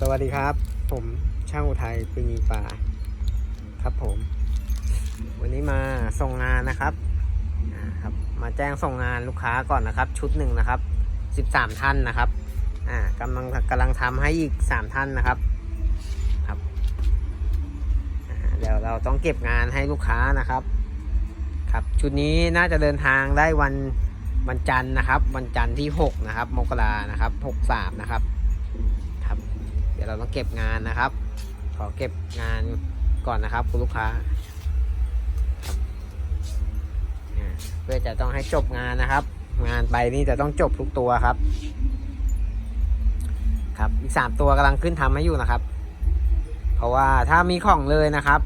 สวัสดีครับ ผมช่างอุทัยปิงป่าครับผม วันนี้มาส่งงานนะครับครับ มาแจ้งส่งงานลูกค้าก่อนนะครับ ชุดหนึ่งนะครับสิบสามท่านนะครับอ่ากำลังกำลังทำให้อีกสามท่านนะครับครับเดี๋ยวเราต้องเก็บงานให้ลูกค้านะครับ ครับชุดนี้น่าจะเดินทางได้วันวันจันทร์นะครับ วันจันทร์ที่หกนะครับมกรานะครับหกสามนะครับ เดี๋ยวเราต้องเก็บงานนะครับ ขอเก็บงานก่อนนะครับ คุณลูกค้า เพื่อจะต้องให้จบงานนะครับ งานไปนี่จะต้องจบทุกตัวครับ ครับอีกสามตัวกำลังขึ้นทำให้อยู่นะครับ เพราะว่าถ้ามีของเลยนะครับ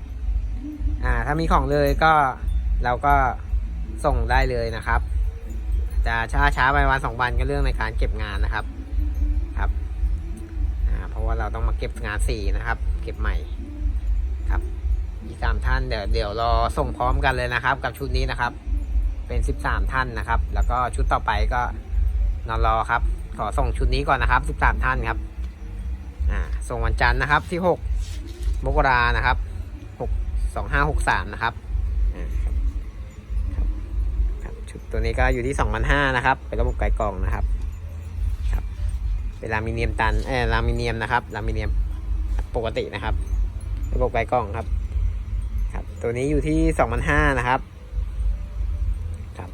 อ่า ถ้ามีของเลยก็เราก็ส่งได้เลยนะครับจะช้าช้าไปวันสองวันก็เรื่องในการเก็บงานนะครับ ว่าเราต้องมาเก็บงานสีนะครับ เก็บใหม่ครับอีกสามท่านเดี๋ยวเดี๋ยวรอส่งพร้อมกันเลยนะครับ กับชุดนี้นะครับ เป็นสิบสามท่านนะครับ แล้วก็ชุดต่อไปก็นอนรอครับ ขอส่งชุดนี้ก่อนนะครับสิบสามท่านครับอ่าส่งวันจันทร์นะครับที่หกมกรานะครับหกสองห้าหกสามนะครับอ่าครับครับครับชุดตัวนี้ก็อยู่ที่สองพันห้านะครับ เป็นระบบไกลกล่องนะครับ เป็นลามิเนียมตันเออลามิเนียมนะครับลามิเนียมปกตินะครับระบบไกลกล้องครับ ครับ ตัวนี้อยู่ที่สองพันห้านะครับครับ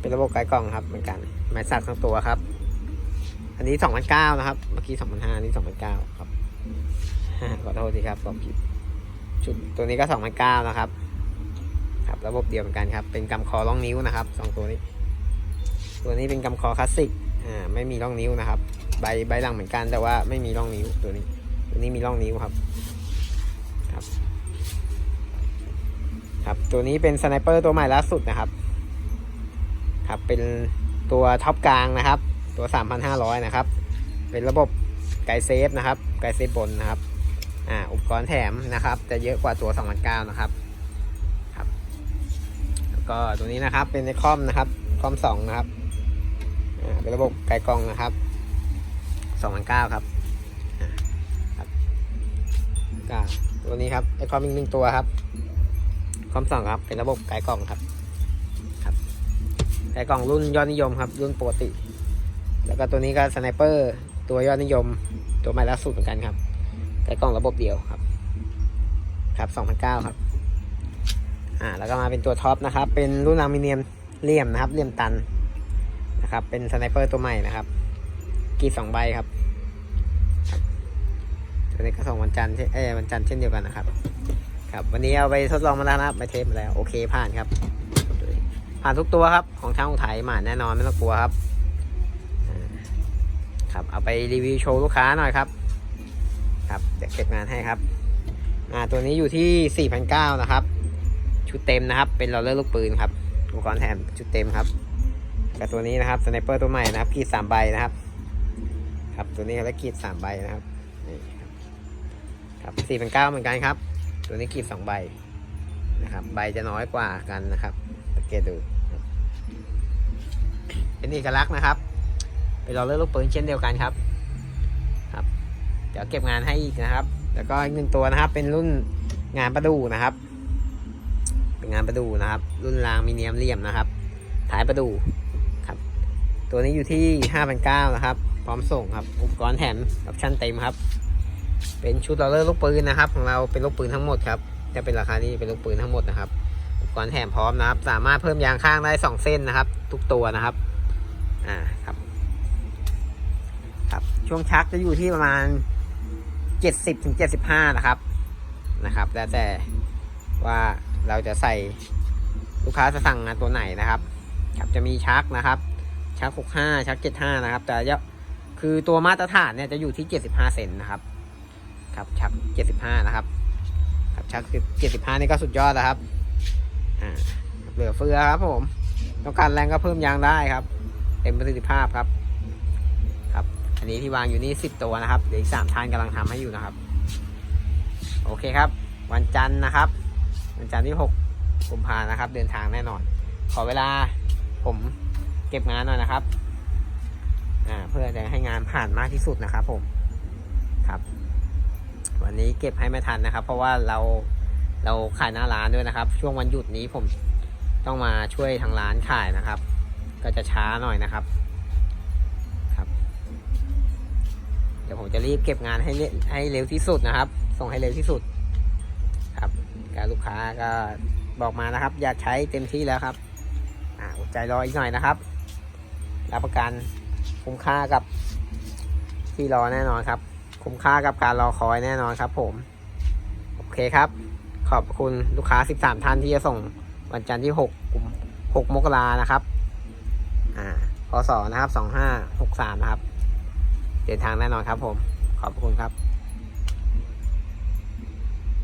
เป็นระบบไกลกล้องครับเหมือนกันไม้สักทั้งตัวครับ อันนี้สองพันเก้านะครับ เมื่อกี้สองพันห้านี่สองพันเก้าครับขอโทษทีครับบอกผิดชุดตัวนี้ก็สองพันเก้านะครับ ครับ ระบบเดียวกันครับ เป็นกำคอล่องนิ้วนะครับสองตัวนี้ ตัวนี้เป็นกำคอคลาสสิก อ่าไม่มีร่องนิ้วนะครับ ใบใบหลังเหมือนกันแต่ว่าไม่มีร่องนิ้วตัวนี้ ตัวนี้มีร่องนิ้วครับ ครับ ครับตัวนี้เป็นสไนเปอร์ตัวใหม่ล่าสุดนะครับ ครับเป็นตัวท็อปกลางนะครับ ตัว 3,500 นะครับ เป็นระบบไกด์เซฟนะครับ ไกด์เซฟบนนะครับอ่าอุปกรณ์แถมนะครับ จะเยอะกว่าตัว2,900นะครับครับ แล้วก็ตัวนี้นะครับเป็นในคอมนะครับคอม2นะครับ เป็นระบบไกลกล้องนะครับ2009ครับอ่าครับก็ตัวนี้ครับไอคอมอีกหนึ่งตัวครับ คอมสองครับเป็นระบบไกลกล้องครับครับไกลกล้องรุ่นยอดนิยมครับ รุ่นปกติ แล้วก็ตัวนี้ก็สไนเปอร์ตัวยอดนิยม ตัวใหม่ล่าสุดเหมือนกันครับไกลกล้องระบบเดียวครับ ครับ2009ครับอ่าแล้วก็มาเป็นตัวท็อปนะครับ เป็นรุ่นอลูมิเนียมเหลี่ยมนะครับเหลี่ยมตัน นะครับ เป็นสไนเปอร์ตัวใหม่นะครับ กีสองใบครับ ตัวนี้ก็ส่งวันจันทร์เช่เอ้วันจันทร์เช่นเดียวกันนะครับ ครับ วันนี้เอาไปทดลองมาแล้วนะครับไปเทสมาแล้วโอเคผ่านครับ ผ่านทุกตัวครับ ของช่างอุทัยหมาแน่นอนไม่ต้องกลัวครับ ครับ เอาไปรีวิวโชว์ลูกค้าหน่อยครับ ครับเดี๋ยวเก็บงานให้ครับ อ่า ตัวนี้อยู่ที่4,900นเก้านะครับ ชุดเต็มนะครับ เป็นราเลอร์ลูกปืนครับอุปกรณ์แถมชุดเต็มครับ กับตัวนี้นะครับสไนเปอร์ตัวใหม่นะครับกีดสามใบนะครับ ครับตัวนี้แล้วกีดสามใบนะครับนี่ครับครับสี่เป็นเก้าเหมือนกันครับ ตัวนี้กีดสองใบนะครับ ใบจะน้อยกว่ากันนะครับสังเกตดู เป็นเอกลักษณ์นะครับเป็นราเลือกลูกปืนเช่นเดียวกันครับ ครับ เดี๋ยวเก็บงานให้อีกนะครับ แล้วก็อีกหนึ่งตัวนะครับ เป็นรุ่นงานประดูนะครับ เป็นงานประดูนะครับ รุ่นรางมีเนียมเหลี่ยมนะครับ ท้ายประดู ตัวนี้อยู่ที่ 5,900นะครับ พร้อมส่งครับ อุปกรณ์แถมออปชั่นเต็มครับ เป็นชุดเราเลอร์ลูกปืนนะครับ ของเราเป็นลูกปืนทั้งหมดครับ จะเป็นราคานี้เป็นลูกปืนทั้งหมดนะครับ อุปกรณ์แถมพร้อมนะครับ สามารถเพิ่มยางข้างได้ 2 เส้นนะครับ ทุกตัวนะครับ อ่าครับ ครับ ช่วงชักจะอยู่ที่ประมาณ 70ถึง75นะครับ นะครับ แล้วแต่ว่าเราจะใส่ลูกค้าจะสั่งงานตัวไหนนะครับ ครับ จะมีชักนะครับ ชัก65ชัก75นะครับ แต่จะคือตัวมาตรฐานเนี่ยจะอยู่ที่75เซนนะครับครับชัก75นะครับครับชัก75นี่ก็สุดยอดแล้วครับอ่าเหลือเฟือครับผมต้องการแรงก็เพิ่มยางได้ครับ เต็มประสิทธิภาพครับ ครับ อันนี้ที่วางอยู่นี่10ตัวนะครับเดี๋ยวอีก3ท่านกำลังทำให้อยู่นะครับ โอเคครับ วันจันทร์นะครับ วันจันทร์ที่6กุมภานะครับ เดินทางแน่นอน ขอเวลาผม เก็บงานหน่อยนะครับอ่าเพื่อจะให้งานผ่านมากที่สุดนะครับ ผมครับ วันนี้เก็บให้ไม่ทันนะครับ เพราะว่าเราเราขายหน้าร้านด้วยนะครับ ช่วงวันหยุดนี้ผมต้องมาช่วยทางร้านขายนะครับ ก็จะช้าหน่อยนะครับครับ เดี๋ยวผมจะรีบเก็บงานให้เร็วให้เร็วที่สุดนะครับ ส่งให้เร็วที่สุด ครับการลูกค้าก็บอกมานะครับ อยากใช้เต็มที่แล้วครับอ่าอดใจรออีกหน่อยนะครับ รับประกันคุ้มค่ากับที่รอแน่นอนครับ คุ้มค่ากับการรอคอยแน่นอนครับ ผม โอเคครับ ขอบคุณลูกค้า 13 ท่านที่จะส่งวันจันทร์ที่6กุม6มกรานะครับ อ่าพศนะครับ 2563 นะครับ เดินทางแน่นอนครับผม ขอบคุณครับ